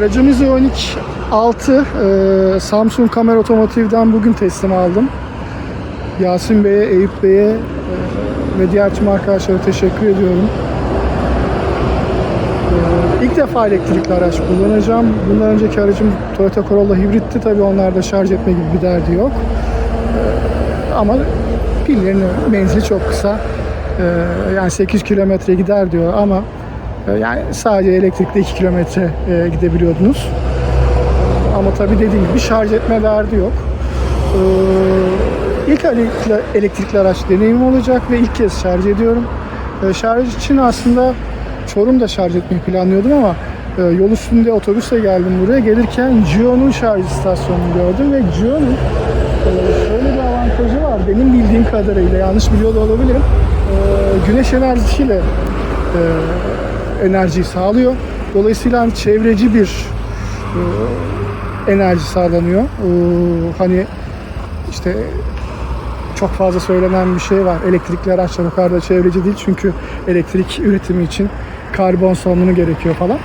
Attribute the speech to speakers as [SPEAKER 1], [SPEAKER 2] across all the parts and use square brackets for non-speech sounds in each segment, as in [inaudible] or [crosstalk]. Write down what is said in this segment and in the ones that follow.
[SPEAKER 1] Aracımızı Ioniq 6 e, Samsung Kamera Otomotiv'den bugün teslim aldım. Yasin Bey'e, Eyüp Bey'e e, ve diğer tüm arkadaşlara teşekkür ediyorum. E, ilk defa elektrikli araç kullanacağım. Bundan önceki aracım Toyota Corolla hibritti. Tabii onlarda şarj etme gibi bir derdi yok. E, ama pillerin menzili çok kısa. E, yani 8 kilometre gider diyor ama yani sadece elektrikli 2 kilometre e, gidebiliyordunuz. Ama tabii dediğim gibi şarj etme derdi yok. Ee, ilk elektrikli, elektrikli araç deneyimim olacak ve ilk kez şarj ediyorum. Ee, şarj için aslında Çorum'da şarj etmeyi planlıyordum ama e, yol üstünde otobüsle geldim buraya. Gelirken Gio'nun şarj istasyonunu gördüm ve Gio'nun e, şöyle bir avantajı var. Benim bildiğim kadarıyla yanlış biliyor da olabilirim. Güneş enerjisiyle enerjiyi sağlıyor. Dolayısıyla hani çevreci bir e, enerji sağlanıyor. E, hani işte çok fazla söylenen bir şey var. Elektrikli araçlar o kadar da çevreci değil çünkü elektrik üretimi için karbon salınımı gerekiyor falan.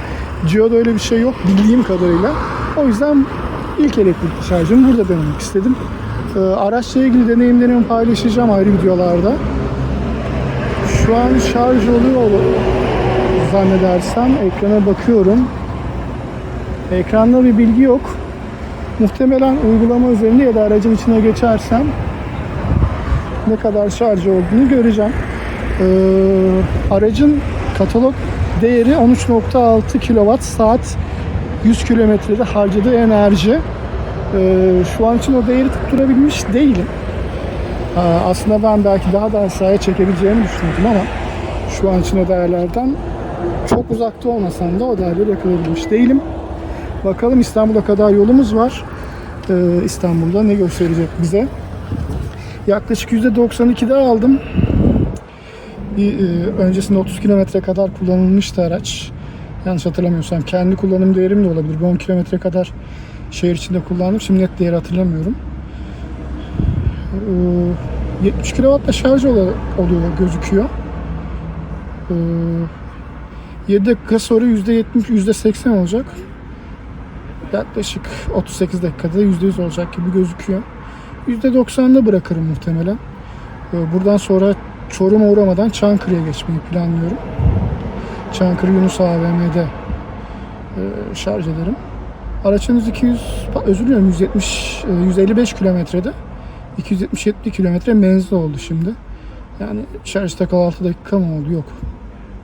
[SPEAKER 1] Gio'da öyle bir şey yok bildiğim kadarıyla. O yüzden ilk elektrikli şarjımı burada denemek istedim. E, araçla ilgili deneyimlerimi paylaşacağım ayrı videolarda. Şu an şarj oluyor zannedersem ekrana bakıyorum. Ekranda bir bilgi yok. Muhtemelen uygulama üzerinde ya da aracın içine geçersem ne kadar şarj olduğunu göreceğim. Ee, aracın katalog değeri 13.6 kWh saat 100 kilometrede harcadığı enerji. Ee, şu an için o değeri tutturabilmiş değilim. Ee, aslında ben belki daha da aşağıya çekebileceğimi düşünüyordum ama şu an için o değerlerden çok uzakta olmasam da o değerleri yakalayabilmiş değilim. Bakalım İstanbul'a kadar yolumuz var. Ee, İstanbul'da ne gösterecek bize? Yaklaşık %92'de aldım. Bir, e, öncesinde 30 kilometre kadar kullanılmıştı araç. Yanlış hatırlamıyorsam kendi kullanım değerim de olabilir. Bir 10 kilometre kadar şehir içinde kullandım. Şimdi net değeri hatırlamıyorum. Ee, 70 kW'la şarj oluyor, oluyor gözüküyor. Ee, 7 dakika sonra %70, %80 olacak. Yaklaşık 38 dakikada %100 olacak gibi gözüküyor. %90'da bırakırım muhtemelen. Ee, Buradan sonra Çorum'a uğramadan Çankırı'ya geçmeyi planlıyorum. Çankırı Yunus AVM'de e, şarj ederim. Araç henüz 200, özür diliyorum 170, e, 155 kilometrede. 277 kilometre menzil oldu şimdi. Yani şarj takalı 6 dakika mı oldu? Yok.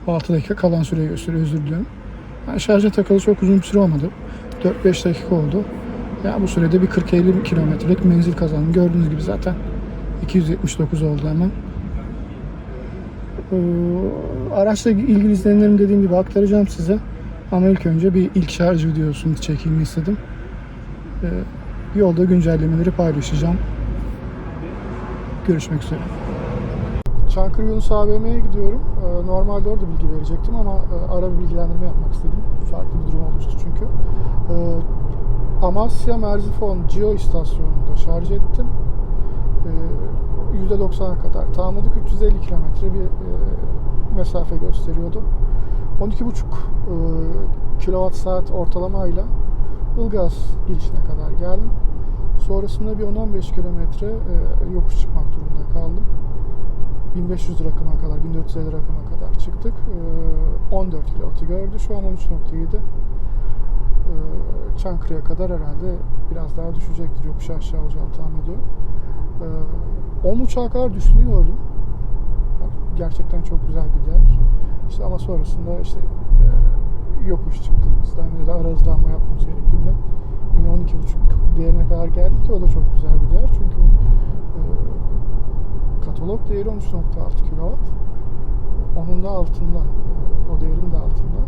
[SPEAKER 1] 6 dakika kalan süreyi gösteriyor özür diliyorum. Yani şarja takılı çok uzun bir süre olmadı. 4-5 dakika oldu. Yani bu sürede bir 40-50 kilometrelik menzil kazandım. Gördüğünüz gibi zaten 279 oldu hemen. Ee, araçla ilgili izlenimlerimi dediğim gibi aktaracağım size. Ama ilk önce bir ilk şarj videosunu çekeyim istedim. Ee, yolda güncellemeleri paylaşacağım. Görüşmek üzere. Çankırı Yunus AVM'ye gidiyorum. Ee, Normalde orada bilgi verecektim ama e, ara bir bilgilendirme yapmak istedim. Farklı bir durum oluştu çünkü. Ee, Amasya Merzifon Geo istasyonunda şarj ettim. Ee, %90'a kadar tamamladık. 350 kilometre bir e, mesafe gösteriyordu. 12,5 e, kilowatt saat ortalamayla Ilgaz girişine kadar geldim. Sonrasında bir 10-15 kilometre yokuş çıkmak durumunda kaldım. 1500 rakıma kadar, 1450 rakıma kadar çıktık. Ee, 14 kilovatı gördü. Şu an 13.7. Ee, Çankırı'ya kadar herhalde biraz daha düşecektir. Yokuş aşağı olacağını tahmin ediyorum. Ee, 10 uçağa kadar düştüğünü gördüm. Gerçekten çok güzel bir değer. İşte ama sonrasında işte e, yokuş çıktığımızdan ya da ara hızlanma yapmamız gerektiğinden yine 12.5 değerine kadar geldik o da çok güzel bir değer. Çünkü katalog değeri 13.6 kW. Onun da altında. e, O değerin de altında.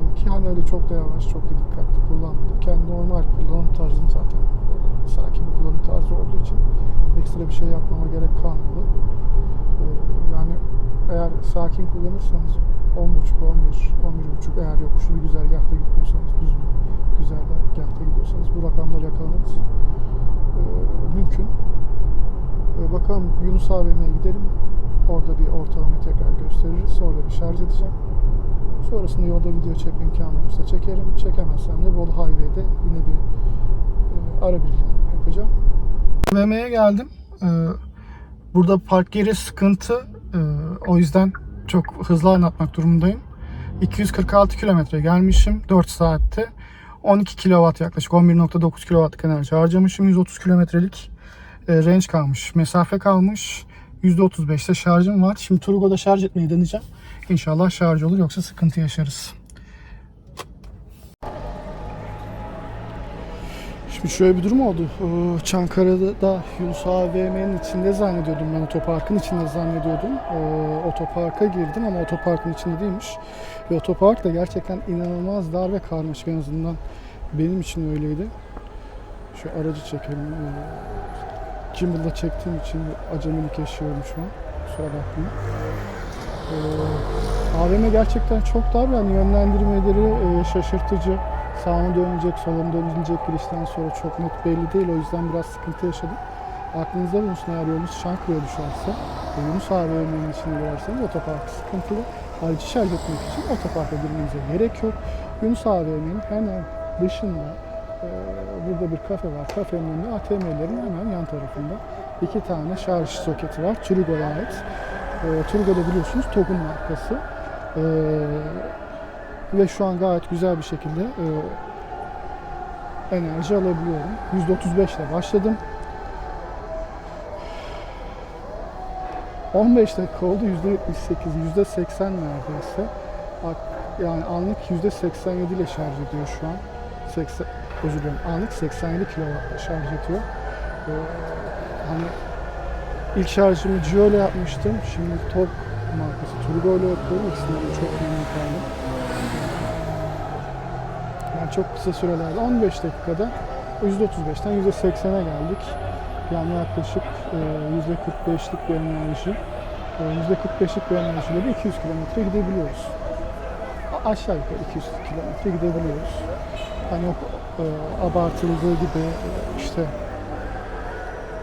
[SPEAKER 1] E, Ki hani öyle çok da yavaş, çok da dikkatli kullanmadım. Kendi normal kullanım tarzım zaten e, sakin bir kullanım tarzı olduğu için ekstra bir şey yapmama gerek kalmadı. Yani eğer sakin kullanırsanız 10.5, 11, 11.5 eğer yokuşlu bir güzergahta gitmiyorsanız, düz bir güzergahta gidiyorsanız bu rakamları yakalamanız mümkün. Ee, Bakalım Yunus AVM'ye gidelim. Orada bir ortalamayı tekrar gösteririz. Sonra bir şarj edeceğim. Sonrasında yolda video çekme imkanı olursa çekerim. Çekemezsem de Bolu Highway'de yine bir e, ara yapacağım. AVM'ye geldim. Ee, burada park yeri sıkıntı. Ee, o yüzden çok hızlı anlatmak durumundayım. 246 kilometre gelmişim 4 saatte. 12 kW yaklaşık 11.9 kW'lık enerji harcamışım. 130 kilometrelik range kalmış. Mesafe kalmış. %35'te şarjım var. Şimdi Turgo'da şarj etmeyi deneyeceğim. İnşallah şarj olur yoksa sıkıntı yaşarız. Şimdi şöyle bir durum oldu. Ee, Çankırı'da da Yunus AVM'nin içinde zannediyordum ben otoparkın içinde zannediyordum. Ee, Otoparka girdim ama otoparkın içinde değilmiş. Ve otopark da gerçekten inanılmaz dar ve karmaşık en azından benim için öyleydi. Şu aracı çekelim. Gimbal'da çektiğim için acemilik yaşıyorum şu an. Kusura bakmayın. Ee, AVM gerçekten çok dar yani yönlendirmeleri e, şaşırtıcı. Sağına dönecek, soluna dönecek girişten sonra çok net belli değil. O yüzden biraz sıkıntı yaşadım. Aklınızda bulunsun eğer yolunuz Çankırı'ya düşerse ve Yunus AVM'nin içine girerseniz otopark sıkıntılı. Aracı şarj etmek için otoparka girmenize gerek yok. Yunus AVM'nin hemen dışında e, burada bir kafe var. Kafenin önünde ATM'lerin hemen yan tarafında iki tane şarj soketi var. Turgo'ya ait. E, Turgo'da biliyorsunuz TOG'un markası. E, ve şu an gayet güzel bir şekilde e, enerji alabiliyorum. %35 ile başladım. 15 dakika oldu %78, %80 neredeyse. Yani anlık %87 ile şarj ediyor şu an. 80, özür dilerim anlık 87 kW'la şarj ediyor. Ee, hani ilk şarjımı Gio ile yapmıştım. Şimdi TOG markası Turbo ile yapıyorum. İkisinden de çok memnun kaldım. Yani çok kısa sürelerde 15 dakikada %35'ten %80'e geldik. Yani yaklaşık e, %45'lik bir enerji. E, %45'lik bir enerjiyle de 200 kilometre gidebiliyoruz. Aşağı yukarı 200 kilometre gidebiliyoruz. Hani o abartıldığı gibi e, işte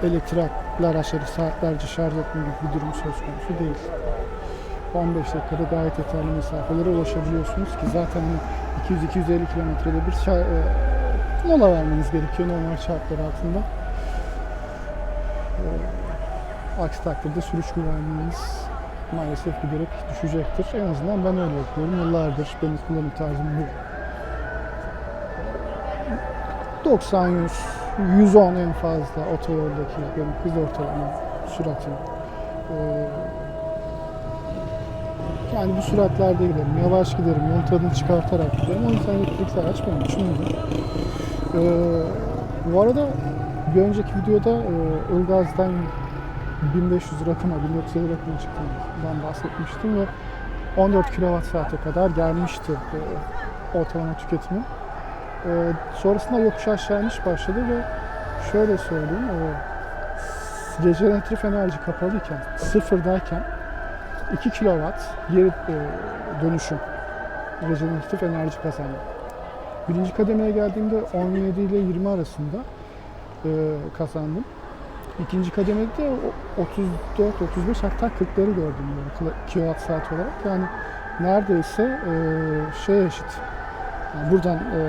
[SPEAKER 1] elektrikli araçları saatlerce şarj etme gibi bir durum söz konusu değil. 15 dakikada gayet yeterli mesafelere ulaşabiliyorsunuz ki zaten hani 200-250 kilometrede bir e, mola vermeniz gerekiyor normal şartlar altında. E, aksi takdirde sürüş güvenliğiniz maalesef giderek düşecektir. En azından ben öyle yapıyorum. Yıllardır benim kullanım tarzım bu. 90 100 110 en fazla otoyoldaki benim hız ortalama süratim. Ee, yani bu süratlerde giderim, yavaş giderim, yol tadını çıkartarak giderim. O yüzden elektrikli araç benim için. Ee, bu arada bir önceki videoda e, Ilgaz'dan 1500 rakıma, 1450 rakıma çıktığından bahsetmiştim ve 14 kWh kadar gelmişti e, ortalama tüketimi. E, sonrasında yokuş aşağı iniş başladı ve şöyle söyleyeyim, e, rejeneratif enerji kapalıyken, sıfırdayken 2 kW geri e, dönüşüm rejeneratif enerji kazandı. Birinci kademeye geldiğimde 17 ile 20 arasında e, kazandım. İkinci kademede de o- 34, 35 hatta 40'ları gördüm böyle kilowatt saat olarak. Yani neredeyse e, şey eşit. Yani buradan e,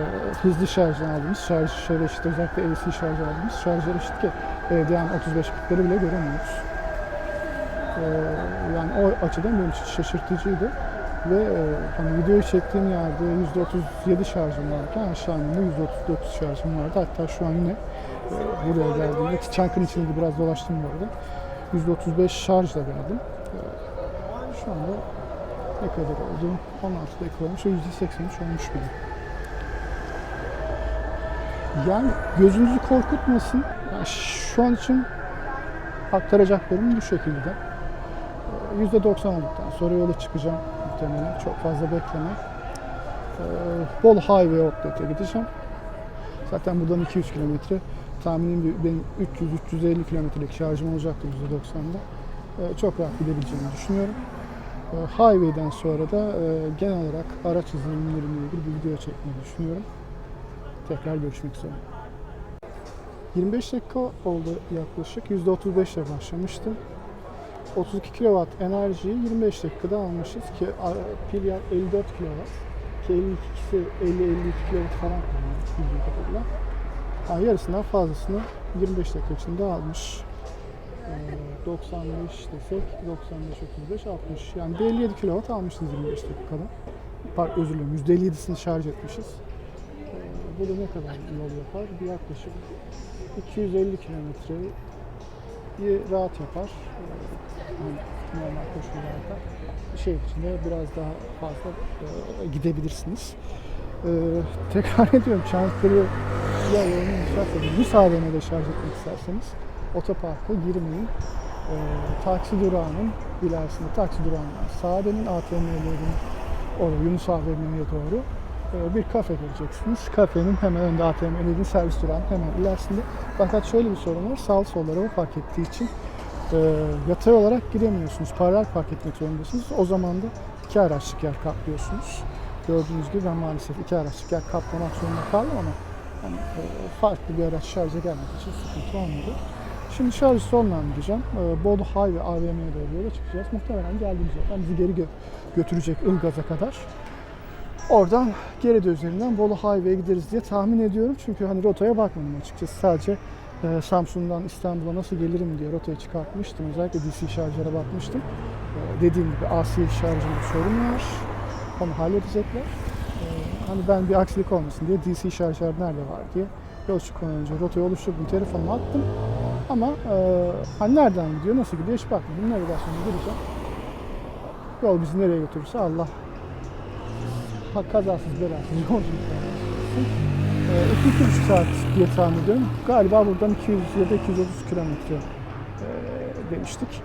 [SPEAKER 1] hızlı şarjdan aldığımız şarj şöyle eşit özellikle AC şarj aldığımız şarjlar eşit ki evde yani 35-40'ları bile göremiyoruz. E, yani o açıdan benim için şaşırtıcıydı. Ve e, hani videoyu çektiğim yerde %37 şarjım varken aşağı indiğimde %39 şarjım vardı. Hatta şu an yine e, buraya geldiğimde Çankırı içinde de biraz dolaştım bu arada. %35 şarjla geldim. E, şu anda ne kadar oldu? 16 dakika olmuş. %83 olmuş bile. Yani gözünüzü korkutmasın. Yani şu an için aktaracaklarım bu şekilde. Ee, %90 olduktan sonra yola çıkacağım muhtemelen. Çok fazla bekleme. Ee, Bol Highway Outlet'e gideceğim. Zaten buradan 200 kilometre. Tahminim benim 300-350 kilometrelik şarjım olacaktır %90'da. Ee, Çok rahat gidebileceğimi düşünüyorum. Ee, Highway'den sonra da e, genel olarak araç izlenimleriyle ilgili bir video çekmeyi düşünüyorum. Tekrar görüşmek üzere. 25 dakika oldu yaklaşık. %35 ile başlamıştım. 32 kW enerjiyi 25 dakikada almışız ki pil yak 54 kW ki 52'si 50-52 kW falan bildiğim kadarıyla. Yani yarısından fazlasını 25 dakika içinde almış. Ee, 95 desek 95 35 60 yani bir 57 kW almışız 25 dakikada. Pardon özür dilerim %57'sini şarj etmişiz. Ee, bu da ne kadar yol yapar? Bir yaklaşık 250 kilometreyi rahat yapar. Yani normal koşullarda şey içinde biraz daha fazla e, gidebilirsiniz. Ee, tekrar [laughs] ediyorum Çankırı ya yolunu isterseniz bu AVM'de şarj etmek isterseniz otoparka girmeyin. Ee, taksi durağının ilerisinde taksi durağından sağa dönün ATM'lerin Yunus AVM'ye doğru bir kafe göreceksiniz. Kafenin hemen önünde ATM'lerin servis durağının hemen ilerisinde. Fakat şöyle bir sorun var. Sağ sol araba park ettiği için e, yatay olarak giremiyorsunuz. Paralel park etmek zorundasınız. O zaman da iki araçlık yer kaplıyorsunuz. Gördüğünüz gibi ben maalesef iki araçlık yer kaplamak zorunda kaldım ama hani, e, farklı bir araç şarja gelmek için sıkıntı olmadı. Şimdi şarjı sonlandıracağım. E, Bolu Highway AVM'ye doğru yola çıkacağız. Muhtemelen geldiğimiz yoldan bizi geri gö- götürecek Ilgaz'a kadar. Oradan Gerede üzerinden Bolu Highway'e gideriz diye tahmin ediyorum. Çünkü hani rotaya bakmadım açıkçası. Sadece e, Samsun'dan İstanbul'a nasıl gelirim diye rotayı çıkartmıştım. Özellikle DC şarjlara bakmıştım. E, dediğim gibi AC şarjında sorun var. Onu halledecekler. E, hani ben bir aksilik olmasın diye DC şarjlar nerede var diye yol çıkmadan önce rotayı oluşturdum. Telefonumu attım. Ama e, hani nereden gidiyor, nasıl gidiyor hiç bakmadım. Navigasyona gireceğim. Yol bizi nereye götürürse Allah ha, kazasız belasız [laughs] yolculuk yapsın. Ee, iki, iki buçuk saat diye tahmin ediyorum. Galiba buradan 200 ya da 230 kilometre e, demiştik.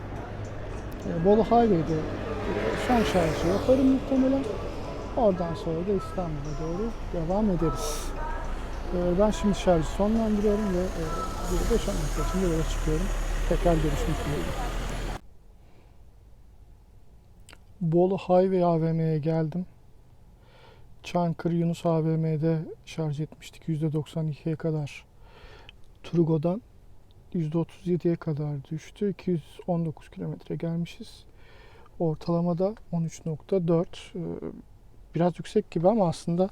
[SPEAKER 1] E, Bolu Highway'de e, son şarjı yaparım muhtemelen. Oradan sonra da İstanbul'a doğru devam ederiz. E, ben şimdi şarjı sonlandırıyorum ve e, bir 5-10 dakika içinde yola çıkıyorum. Tekrar görüşmek dileğiyle. Bolu Highway AVM'ye geldim. Çankırı Yunus AVM'de şarj etmiştik %92'ye kadar. Turgo'dan %37'ye kadar düştü. 219 kilometre gelmişiz. Ortalamada 13.4. Ee, Biraz yüksek gibi ama aslında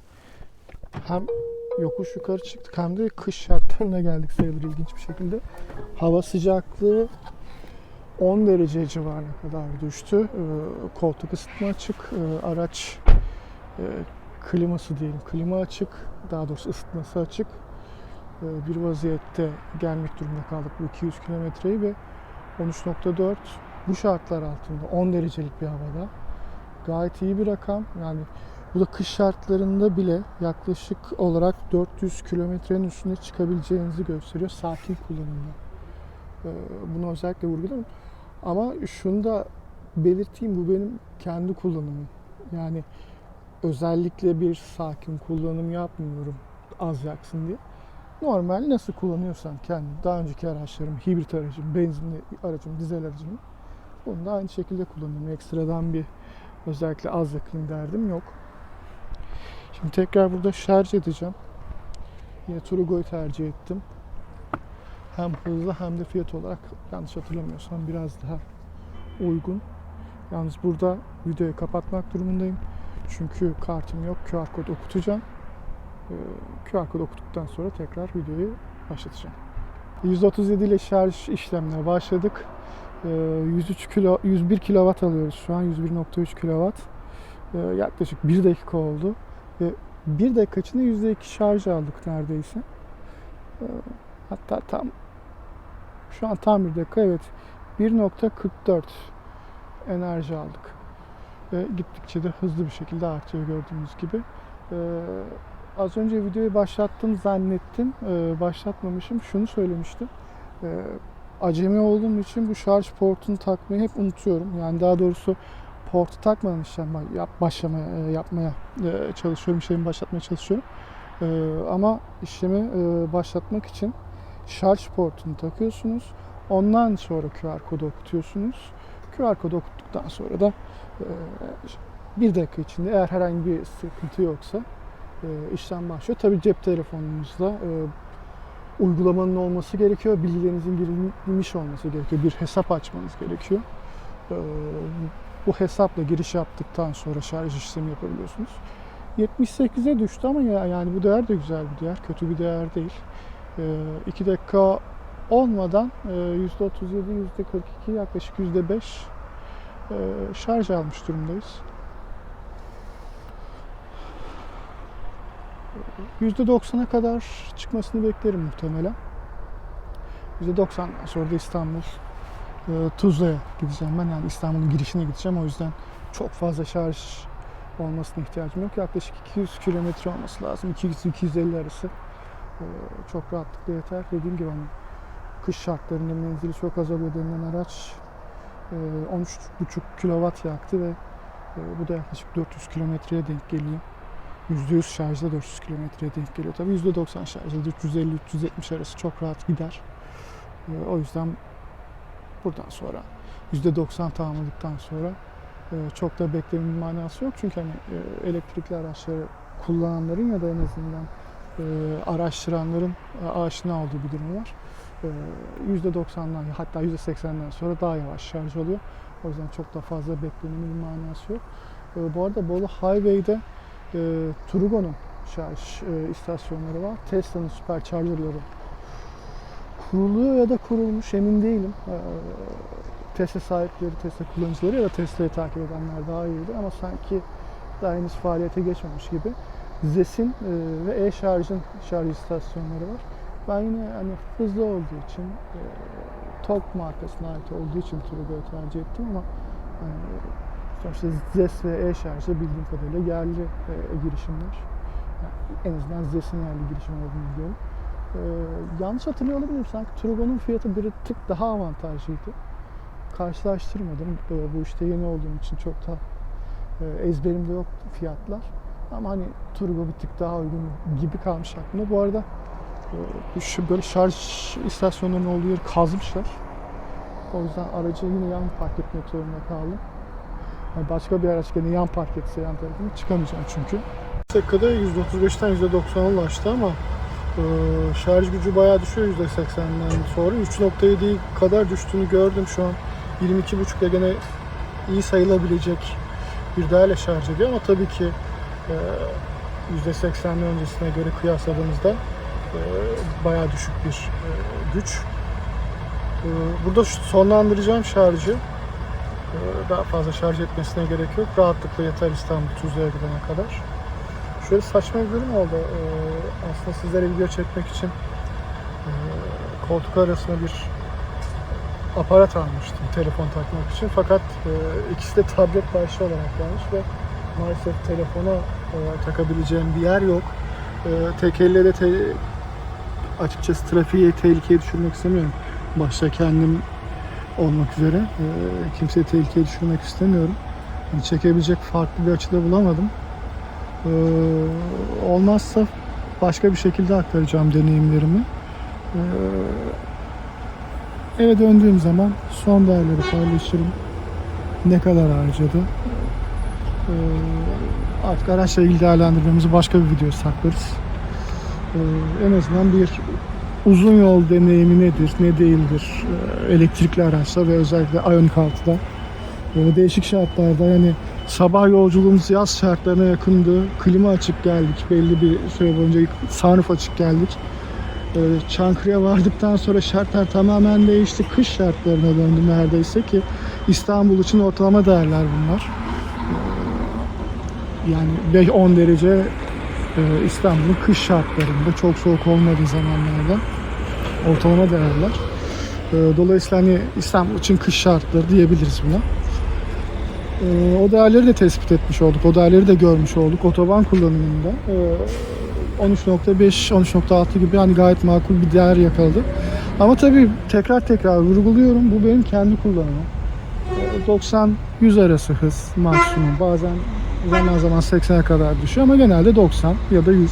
[SPEAKER 1] hem yokuş yukarı çıktık hem de kış şartlarına geldik sayılır ilginç bir şekilde. Hava sıcaklığı 10 derece civarına kadar düştü. Ee, Koltuk ısıtma açık. Ee, Araç e, kliması diyelim. Klima açık. Daha doğrusu ısıtması açık. Ee, Bir vaziyette gelmek durumunda kaldık bu 200 kilometreyi ve 13.4 bu şartlar altında 10 derecelik bir havada gayet iyi bir rakam. Yani bu da kış şartlarında bile yaklaşık olarak 400 kilometrenin üstüne çıkabileceğinizi gösteriyor sakin kullanımda. Ee, Bunu özellikle vurguladım. Ama şunu da belirteyim bu benim kendi kullanımım. Yani özellikle bir sakin kullanım yapmıyorum az yaksın diye. Normal nasıl kullanıyorsam kendim, daha önceki araçlarım, hibrit aracım, benzinli aracım, dizel aracım bunu da aynı şekilde kullanıyorum. Ekstradan bir özellikle az yakın derdim yok. Şimdi tekrar burada şarj edeceğim. Yine Turgo'yu tercih ettim. Hem hızlı hem de fiyat olarak yanlış hatırlamıyorsam biraz daha uygun. Yalnız burada videoyu kapatmak durumundayım. Çünkü kartım yok. QR kod okutacağım. Ee, QR kod okuduktan sonra tekrar videoyu başlatacağım. 137 ile şarj işlemine başladık. Ee, 103 kilo, 101 kW alıyoruz şu an. 101.3 kW. Ee, yaklaşık 1 dakika oldu. Ve 1 dakika içinde %2 şarj aldık neredeyse. Ee, hatta tam şu an tam 1 dakika evet 1.44 enerji aldık. Ve gittikçe de hızlı bir şekilde artıyor gördüğünüz gibi. Ee, az önce videoyu başlattım zannettim. Ee, başlatmamışım. Şunu söylemiştim. Ee, acemi olduğum için bu şarj portunu takmayı hep unutuyorum. Yani daha doğrusu portu takmadan işlem yap, başlamaya, e, yapmaya e, çalışıyorum. İşlemi başlatmaya çalışıyorum. Ama işlemi e, başlatmak için şarj portunu takıyorsunuz. Ondan sonra QR kodu okutuyorsunuz. QR kodu okuttuktan sonra da bir dakika içinde eğer herhangi bir sıkıntı yoksa işlem başlıyor. Tabii cep telefonunuzda uygulamanın olması gerekiyor. Bilgilerinizin girilmiş olması gerekiyor. Bir hesap açmanız gerekiyor. Bu hesapla giriş yaptıktan sonra şarj işlemi yapabiliyorsunuz. 78'e düştü ama ya, yani bu değer de güzel bir değer. Kötü bir değer değil. 2 dakika olmadan e, %37, %42 yaklaşık %5 e, şarj almış durumdayız. %90'a kadar çıkmasını beklerim muhtemelen. %90'dan sonra da İstanbul e, Tuzla'ya gideceğim ben. Yani İstanbul'un girişine gideceğim. O yüzden çok fazla şarj olmasına ihtiyacım yok. Yaklaşık 200 kilometre olması lazım. 200-250 arası. E, çok rahatlıkla yeter. Dediğim gibi hani kış şartlarında menzili çok azalıyor denilen araç e, 13,5 kW yaktı ve e, bu da yaklaşık 400 kilometreye denk geliyor. %100 şarjda 400 kilometreye denk geliyor. Tabii %90 şarjda 350-370 arası çok rahat gider. E, o yüzden buradan sonra %90 tamamladıktan sonra e, çok da beklemenin manası yok. Çünkü hani e, elektrikli araçları kullananların ya da en azından e, araştıranların e, aşina olduğu bir durum var. E, %90'dan hatta %80'den sonra daha yavaş şarj oluyor. O yüzden çok da fazla beklemenin manası yok. E, bu arada Bolu Highway'de e, Turgo'nun şarj e, istasyonları var. Tesla'nın supercharger'ları kuruluyor ya da kurulmuş emin değilim. E, Tesla sahipleri, Tesla kullanıcıları ya da Tesla'yı takip edenler daha iyiydi ama sanki daha henüz faaliyete geçmemiş gibi. ZES'in e, ve e-şarjın şarj istasyonları var. Ben yine hani hızlı olduğu için, e, Tok markasına ait olduğu için Turbo'yu tercih ettim ama hani, sonuçta ZES ve e-şarjda bildiğim kadarıyla yerli e, girişimler. Yani en azından ZES'in yerli girişim olduğunu biliyorum. E, yanlış hatırlıyor olabilirim sanki Turbo'nun fiyatı bir tık daha avantajlıydı karşılaştırmadım. Bu işte yeni olduğum için çok da e, ezberimde yok fiyatlar. Ama hani turbo bir tık daha uygun gibi kalmış aklımda. Bu arada e, şu böyle şarj istasyonlarının olduğu yeri kazmışlar. O yüzden aracı yine yan park etmek zorunda kaldım. Yani başka bir araç gene yan park etse yan tarafını çıkamayacağım çünkü. Dakikada %35'ten %90'a ulaştı ama e, şarj gücü bayağı düşüyor %80'den sonra. 3.7 kadar düştüğünü gördüm şu an. 22.5 ile gene iyi sayılabilecek bir değerle şarj ediyor ama tabii ki e, %80'den öncesine göre kıyasladığımızda bayağı düşük bir e, güç. E, burada sonlandıracağım şarjı. E, daha fazla şarj etmesine gerek yok. Rahatlıkla yeter İstanbul Tuzla'ya gidene kadar. Şöyle saçma bir durum oldu. E, aslında sizlere video çekmek için e, koltuk arasına bir aparat almıştım telefon takmak için. Fakat ikisi de tablet başlı olarak gelmiş ve maalesef telefona takabileceğim bir yer yok. Tek elle de te, açıkçası trafiği tehlikeye düşürmek istemiyorum. Başta kendim olmak üzere. E, kimseyi tehlikeye düşürmek istemiyorum. Yani çekebilecek farklı bir açıda bulamadım. E, olmazsa başka bir şekilde aktaracağım deneyimlerimi. E, Eve döndüğüm zaman son değerleri paylaşırım. Ne kadar harcadı. Ee, artık araçla ilgili değerlendirmemizi başka bir video saklarız. Ee, en azından bir uzun yol deneyimi nedir, ne değildir ee, elektrikli araçla ve özellikle Ioniq 6'da. Ee, değişik şartlarda yani sabah yolculuğumuz yaz şartlarına yakındı. Klima açık geldik. Belli bir süre boyunca sunroof açık geldik. Ee, Çankırı'ya vardıktan sonra şartlar tamamen değişti. Kış şartlarına döndü neredeyse ki İstanbul için ortalama değerler bunlar. Yani 5-10 derece e, İstanbul'un kış şartlarında çok soğuk olmadığı zamanlarda ortalama değerler. Ee, Dolayısıyla hani İstanbul için kış şartları diyebiliriz buna. Ee, O değerleri de tespit etmiş olduk. O değerleri de görmüş olduk. Otoban kullanımında. Ee, 13.5, 13.6 gibi hani gayet makul bir değer yakaladı. Ama tabii tekrar tekrar vurguluyorum bu benim kendi kullanımım. 90-100 arası hız maksimum. Bazen zaman zaman 80'e kadar düşüyor ama genelde 90 ya da 100.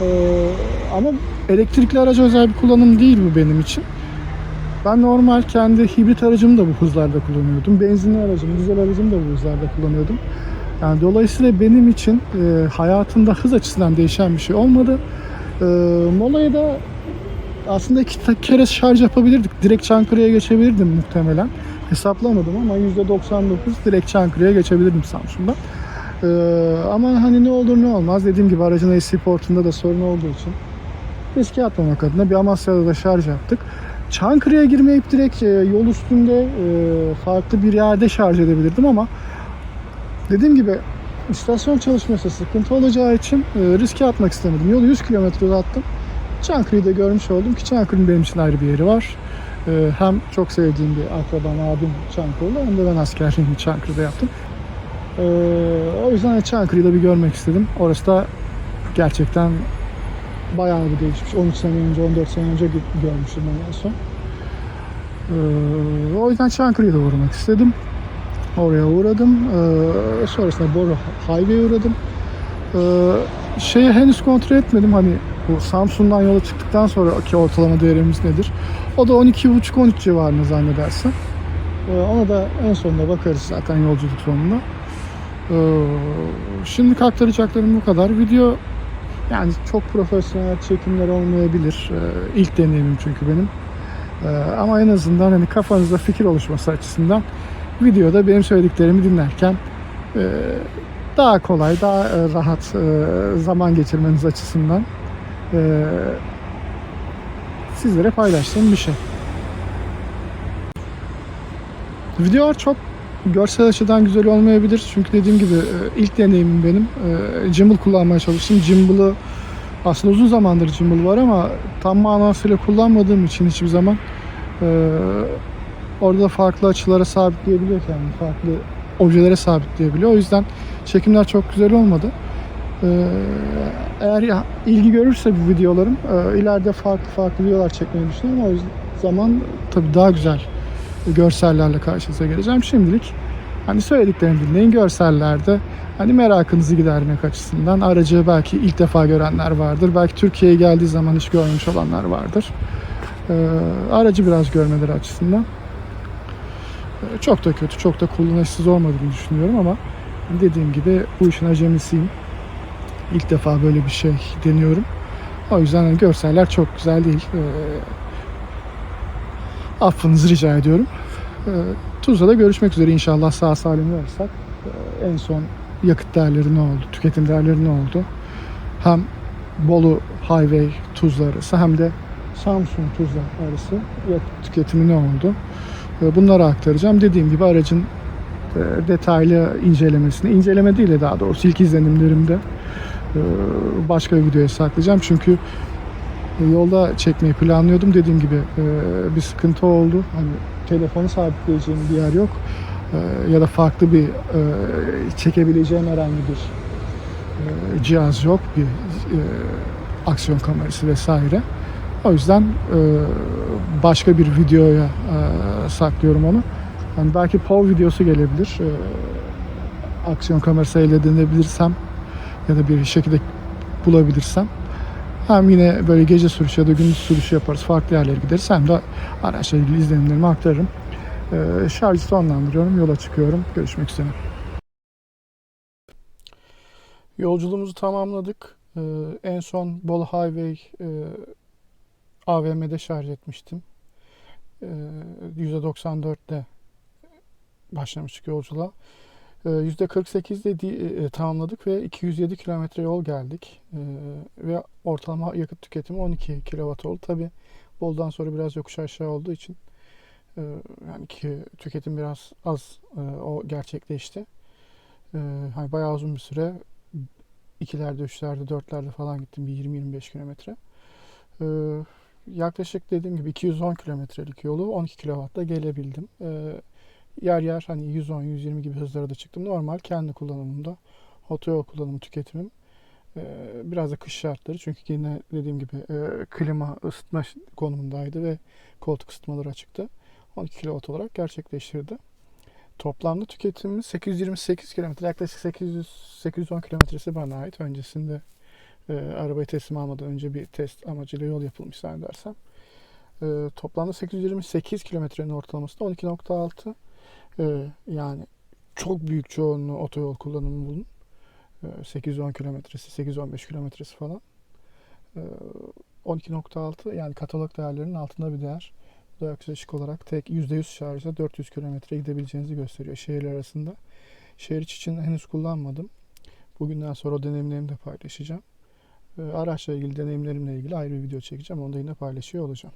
[SPEAKER 1] Ee, ama elektrikli araca özel bir kullanım değil bu benim için. Ben normal kendi hibrit aracımı da bu hızlarda kullanıyordum. Benzinli aracımı, dizel aracımı da bu hızlarda kullanıyordum. Yani dolayısıyla benim için e, hayatımda hız açısından değişen bir şey olmadı. E, Mola'ya da aslında iki kere şarj yapabilirdik. Direkt Çankırı'ya geçebilirdim muhtemelen. hesaplamadım ama %99 direkt Çankırı'ya geçebilirdim Samsun'dan. Ee, ama hani ne olur ne olmaz dediğim gibi aracın AC portunda da sorun olduğu için riske atmamak adına bir Amasya'da da şarj yaptık. Çankırı'ya girmeyip direkt e, yol üstünde e, farklı bir yerde şarj edebilirdim ama dediğim gibi istasyon çalışması sıkıntı olacağı için e, riske atmak istemedim. Yolu 100 kilometre uzattım. Çankırı'yı da görmüş oldum ki Çankırı'nın benim için ayrı bir yeri var. Hem çok sevdiğim bir akrabam, abim Çankırı'lı hem de ben askerliğimi Çankırı'da yaptım. E, o yüzden Çankırı'yı da bir görmek istedim. Orası da gerçekten bayağı bir değişmiş. 13 sene önce, 14 sene önce gö- görmüştüm ben en son. Ee, o yüzden Çankırı'ya da uğramak istedim. Oraya uğradım. Ee, sonrasında Boru Highway'e uğradım. Ee, henüz kontrol etmedim hani bu Samsun'dan yola çıktıktan sonraki ortalama değerimiz nedir? O da 12.5-13 civarında zannedersem. Ee, ona da en sonunda bakarız zaten yolculuk sonunda. Ee, şimdilik aktaracaklarım bu kadar. Video yani çok profesyonel çekimler olmayabilir. Ee, ilk deneyimim çünkü benim. Ee, ama en azından hani kafanızda fikir oluşması açısından videoda benim söylediklerimi dinlerken e, daha kolay, daha e, rahat e, zaman geçirmeniz açısından sizlere paylaştığım bir şey. Videolar çok görsel açıdan güzel olmayabilir. Çünkü dediğim gibi e, ilk deneyimim benim. E, Gimbal kullanmaya çalıştım. Gimbal'ı aslında uzun zamandır gimbal var ama tam manasıyla kullanmadığım için hiçbir zaman e, orada da farklı açılara sabitleyebiliyor kendini. Farklı objelere sabitleyebiliyor. O yüzden çekimler çok güzel olmadı. Eğer ilgi görürse bu videolarım ileride farklı farklı videolar çekmeyi düşünüyorum. O zaman tabii daha güzel görsellerle karşınıza geleceğim. Şimdilik hani söylediklerimi dinleyin görsellerde hani merakınızı gidermek açısından aracı belki ilk defa görenler vardır. Belki Türkiye'ye geldiği zaman hiç görmemiş olanlar vardır. Ee, aracı biraz görmeleri açısından. Ee, çok da kötü, çok da kullanışsız olmadığını düşünüyorum ama dediğim gibi bu işin acemisiyim. İlk defa böyle bir şey deniyorum. O yüzden hani görseller çok güzel değil. Ee, affınızı rica ediyorum. Ee, Tuzla'da görüşmek üzere inşallah sağ salim varsak. Ee, en son yakıt değerleri ne oldu, tüketim değerleri ne oldu? Hem Bolu Highway Tuzla arası hem de Samsun Tuzla arası tüketimi ne oldu? Ee, Bunları aktaracağım. Dediğim gibi aracın e, detaylı incelemesini, inceleme değil de daha doğrusu ilk izlenimlerimde e, başka bir videoya saklayacağım. Çünkü e, yolda çekmeyi planlıyordum. Dediğim gibi e, bir sıkıntı oldu. Hani telefonu sabitleyeceğim bir yer yok. E, ya da farklı bir e, çekebileceğim herhangi bir cihaz yok. Bir aksiyon kamerası vesaire. O yüzden başka bir videoya saklıyorum onu. Yani belki POV videosu gelebilir. Aksiyon kamerası elde edebilirsem ya da bir şekilde bulabilirsem. Hem yine böyle gece sürüşü ya da gündüz sürüşü yaparız. Farklı yerlere gideriz. Hem de araçla ilgili izlenimlerimi aktarırım. Ee, şarjı sonlandırıyorum. Yola çıkıyorum. Görüşmek üzere. Yolculuğumuzu tamamladık. Ee, en son Bolu Highway e, AVM'de şarj etmiştim. Ee, %94'te başlamıştık yolculuğa. Ee, %48'de di- e, tamamladık ve 207 kilometre yol geldik. Ee, ve ortalama yakıt tüketimi 12 kW oldu. Tabi Bolu'dan sonra biraz yokuş aşağı olduğu için e, yani ki tüketim biraz az e, o gerçekleşti. E, hani bayağı uzun bir süre ikilerde, üçlerde, dörtlerde falan gittim bir 20-25 kilometre. E, yaklaşık dediğim gibi 210 kilometrelik yolu 12 kW'da gelebildim. E, yer yer hani 110-120 gibi hızlara da çıktım. Normal kendi kullanımımda otoyol kullanımı tüketimim. Ee, biraz da kış şartları çünkü yine dediğim gibi e, klima ısıtma konumundaydı ve koltuk ısıtmaları açıktı. 12 kW olarak gerçekleştirdi. Toplamda tüketimimiz 828 km, yaklaşık 800 810 kilometresi bana ait. Öncesinde e, arabayı teslim almadan önce bir test amacıyla yol yapılmış zannedersem. E, toplamda 828 kilometrenin ortalaması da 12.6. E, yani çok büyük çoğunluğu otoyol kullanımı bunun. E, 810 kilometresi, 815 kilometresi falan. E, 12.6 yani katalog değerlerinin altında bir değer. Bu da yaklaşık olarak tek %100 şarjla 400 kilometre gidebileceğinizi gösteriyor şehirler arasında. Şehir içi için henüz kullanmadım. Bugünden sonra o deneyimlerimi de paylaşacağım. Ee, Araçla ilgili deneyimlerimle ilgili ayrı bir video çekeceğim. Onu da yine paylaşıyor olacağım.